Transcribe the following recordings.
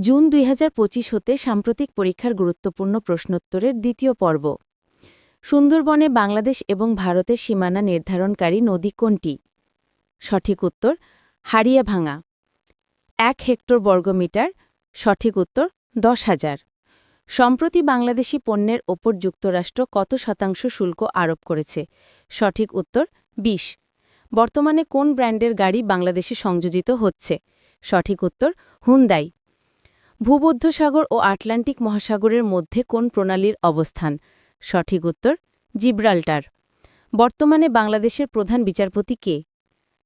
June দুই হাজার পঁচিশ হতে সাম্প্রতিক পরীক্ষার গুরুত্বপূর্ণ প্রশ্নোত্তরের দ্বিতীয় পর্ব। সুন্দরবনে বাংলাদেশ এবং ভারতের সীমানা নির্ধারণকারী নদী কোনটি? সঠিক উত্তর হারিয়াভাঙা এক হেক্টর বর্গমিটার, সঠিক উত্তর, দশ হাজার। সম্প্রতি বাংলাদেশি পণ্যের ওপর যুক্তরাষ্ট্র কত শতাংশ শুল্ক আরোপ করেছে? সঠিক উত্তর ২০ বর্তমানে কোন ব্র্যান্ডের গাড়ি বাংলাদেশে সংযোজিত হচ্ছে? সঠিক উত্তর, হুন্দাই। ভূমধ্যসাগর ও আটলান্টিক মহাসাগরের মধ্যে কোন প্রণালীর অবস্থান? সঠিক উত্তর, জিব্রাল্টার। বর্তমানে বাংলাদেশের প্রধান বিচারপতি কে?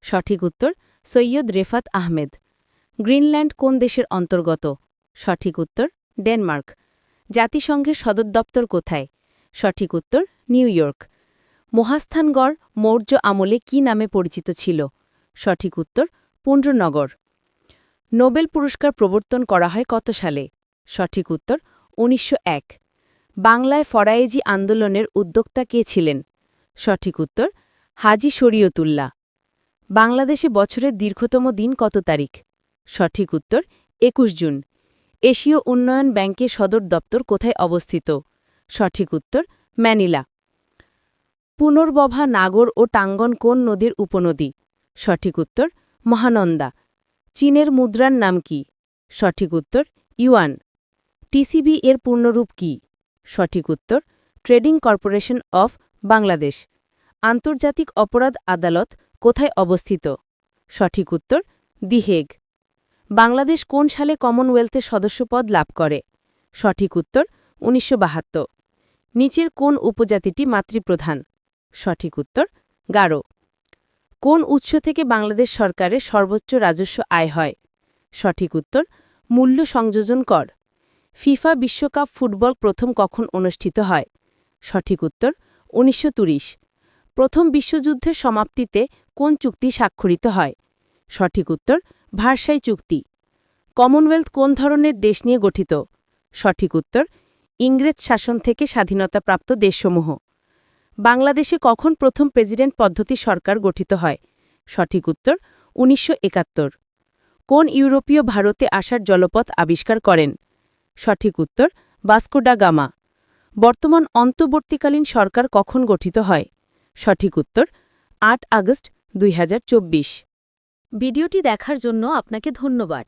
সঠিক উত্তর, সৈয়দ রেফাত আহমেদ। গ্রিনল্যান্ড কোন দেশের অন্তর্গত? সঠিক উত্তর, ডেনমার্ক। জাতিসংঘের সদর দপ্তর কোথায়? সঠিক উত্তর, নিউ ইয়র্ক। মহাস্থানগড় মৌর্য আমলে কি নামে পরিচিত ছিল? সঠিক উত্তর পুণ্ড্রনগর নোবেল পুরস্কার প্রবর্তন করা হয় কত সালে? সঠিক উত্তর ১৯০১ বাংলায় ফরায়েজি আন্দোলনের উদ্যোক্তা কে ছিলেন? সঠিক উত্তর, হাজি শরীয়তুল্লাহ। বাংলাদেশে বছরের দীর্ঘতম দিন কত তারিখ? সঠিক উত্তর, একুশ জুন। এশীয় উন্নয়ন ব্যাংকের সদর দপ্তর কোথায় অবস্থিত? সঠিক উত্তর, ম্যানিলা। পুনর্বভা, নাগর ও টাঙ্গন কোন নদীর উপনদী? সঠিক উত্তর, মহানন্দা। চীনের মুদ্রার নাম কি? সঠিক উত্তর, ইউয়ান। টিসিবি এর পূর্ণরূপ কি? সঠিক উত্তর, ট্রেডিং কর্পোরেশন অফ বাংলাদেশ। আন্তর্জাতিক অপরাধ আদালত কোথায় অবস্থিত? সঠিক উত্তর, দি হেগ। বাংলাদেশ কোন সালে কমনওয়েলথের সদস্যপদ লাভ করে? সঠিক উত্তর, উনিশশো নিচের কোন উপজাতিটি মাতৃপ্রধান? সঠিক উত্তর, গারো। কোন উৎস থেকে বাংলাদেশ সরকারের সর্বোচ্চ রাজস্ব আয় হয়? সঠিক উত্তর, মূল্য সংযোজন কর। ফিফা বিশ্বকাপ ফুটবল প্রথম কখন অনুষ্ঠিত হয়? সঠিক উত্তর, উনিশশো প্রথম বিশ্বযুদ্ধের সমাপ্তিতে কোন চুক্তি স্বাক্ষরিত হয়? সঠিক উত্তর, ভারসাই চুক্তি। কমনওয়েলথ কোন ধরনের দেশ নিয়ে গঠিত? সঠিক উত্তর, ইংরেজ শাসন থেকে স্বাধীনতাপ্রাপ্ত দেশসমূহ। বাংলাদেশে কখন প্রথম প্রেসিডেন্ট পদ্ধতি সরকার গঠিত হয়? সঠিক উত্তর, উনিশশো একাত্তর। কোন ইউরোপীয় ভারতে আসার জলপথ আবিষ্কার করেন? সঠিক উত্তর বাস্কোডা গামা। বর্তমান অন্তর্বর্তীকালীন সরকার কখন গঠিত হয়? সঠিক উত্তর, আট আগস্ট দুই হাজার চব্বিশ। ভিডিওটি দেখার জন্য আপনাকে ধন্যবাদ।